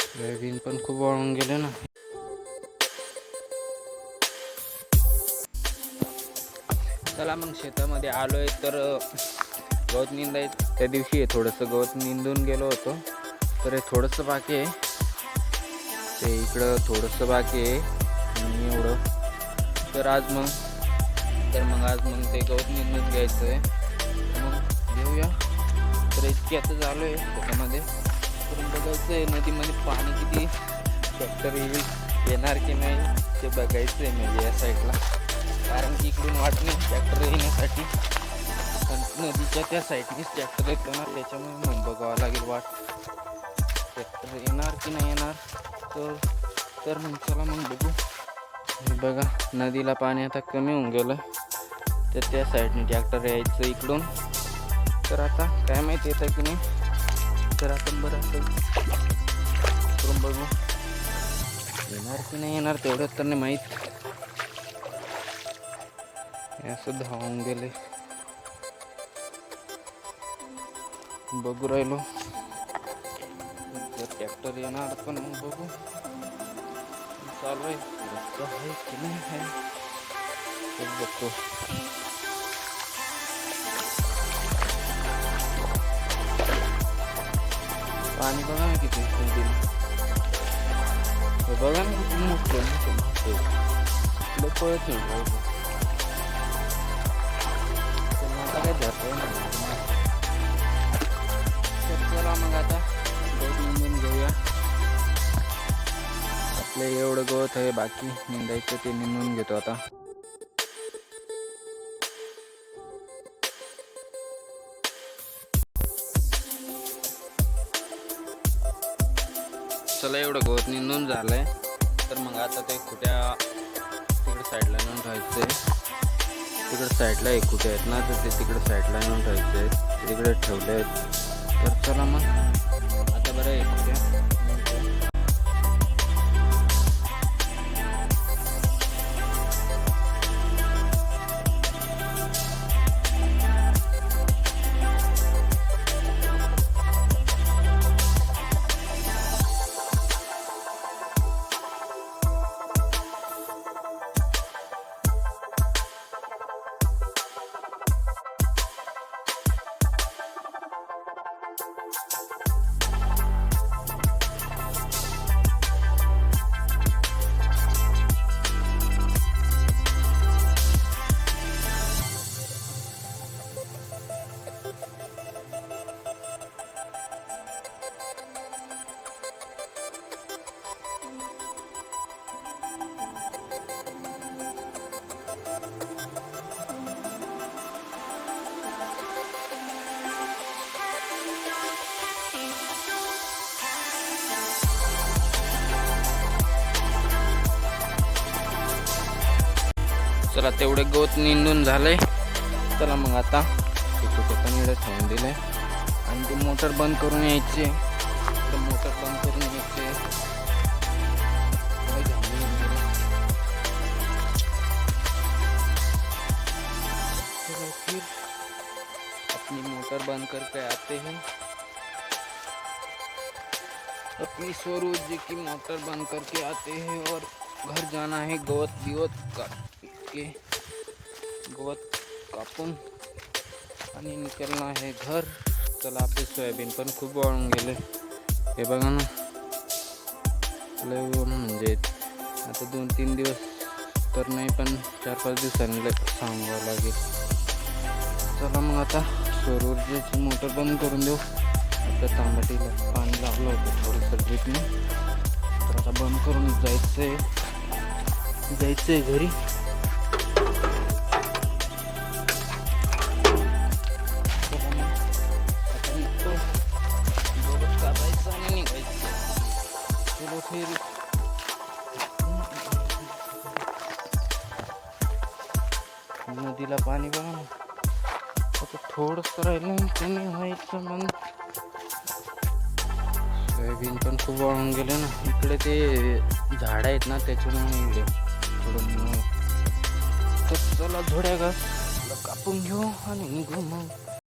Soybean पण खूप वाळून गेले ना. चला मग शेतामध्ये आलोय तर गवत निंदाय त्या दिवशी आहे थोडंसं गवत निंदून गेलो होतो. तर हे थोडंसं बाकी आहे. ते इकडं थोडंसं बाकी आहे. आणि एवढं. तर आज मग तर मग आज मग ते गवत निंदून घ्यायचं आहे मग घेऊया. तर इतकी आता चालू आहे त्याच्यामध्ये. करून बघायचं आहे नदीमध्ये पाणी किती ट्रॅक्टर येईल येणार की नाही ते बघायचं आहे म्हणजे या साईडला कारण की इकडून वाट नाही ट्रॅक्टर येण्यासाठी. पण नदीच्या त्या साईडनेच ट्रॅक्टर येतो ना त्याच्यामुळे मग बघावं लागेल वाट. ट्रॅक्टर येणार की नाही येणार तर तर मग चला मग बघू. बघा नदीला पाणी आता कमी होऊन गेलं. तर त्या साईडने ट्रॅक्टर यायचं इकडून. तर आता काय माहिती येतं की नाही? तर आपण बरं असं करून बघू. येणार की नाही येणार तेवढं तर नाही माहीत. हे असं धावून गेले. बघू राहिलो. जर ट्रॅक्टर येणार पण मग बघू. चालू आहे. की नाही आहे? बघतो पाणी बघा ना किती नदीला हे बघा ना किती मोठं आहे ना ते. भासं. नाही आता काय जातोय तर चला मग आता गवत निंदून घेऊया. आपलं एवढं गवत आहे बाकी निंदायचं ते निंदून घेतो आता. चला एवढं गवत निंदून आहे तर मग आता ते कुठ्या तिकडं साईडला नेऊन ठेवायचं. तिकडं साईडला एक कुठे आहेत ना तर ते तिकडं साईडला नेऊन ठेवायचे. आहेत तिकडे ठेवले आहेत तर चला मग. आता बरं आहे कुठे? चला तेवढे गवत निंदून झाले. चला मग आता ठेवून दिलं आणि ते मोटर बंद करून यायचे मोटर बंद करून बंद करके आते हैं। अपनी स्वरूप जी की मोटर बंद करके आते हैं और घर जाना है गवत बिवत का के। गवत कापून आणि निकलना आहे घर। चला आपले सोयाबीन पण खूप वाळून गेले हे बघा ना। लय म्हणजे आता दोन तीन दिवस तर नाही, पण चार पाच दिवसांनी सांगावं लागेल। चला मग आता। सौर ऊर्जेची मोटर बंद करून देऊ. आता तांबटीला पाणी लावलं होतं थोडंसं ड्रीपने तर आता बंद करून जायचं आहे जायचं आहे घरी. निघायचं. नदीला पाणी बघा ना. आता थोडंसं राहिलं कमी व्हायचं मग सोयाबीन पण खूप वाळून गेले ना. इकडे ते झाड आहेत ना त्याच्यामुळे इकडे थोडं तर चला थोड्या घास कापून घेऊ आणि निघू मग.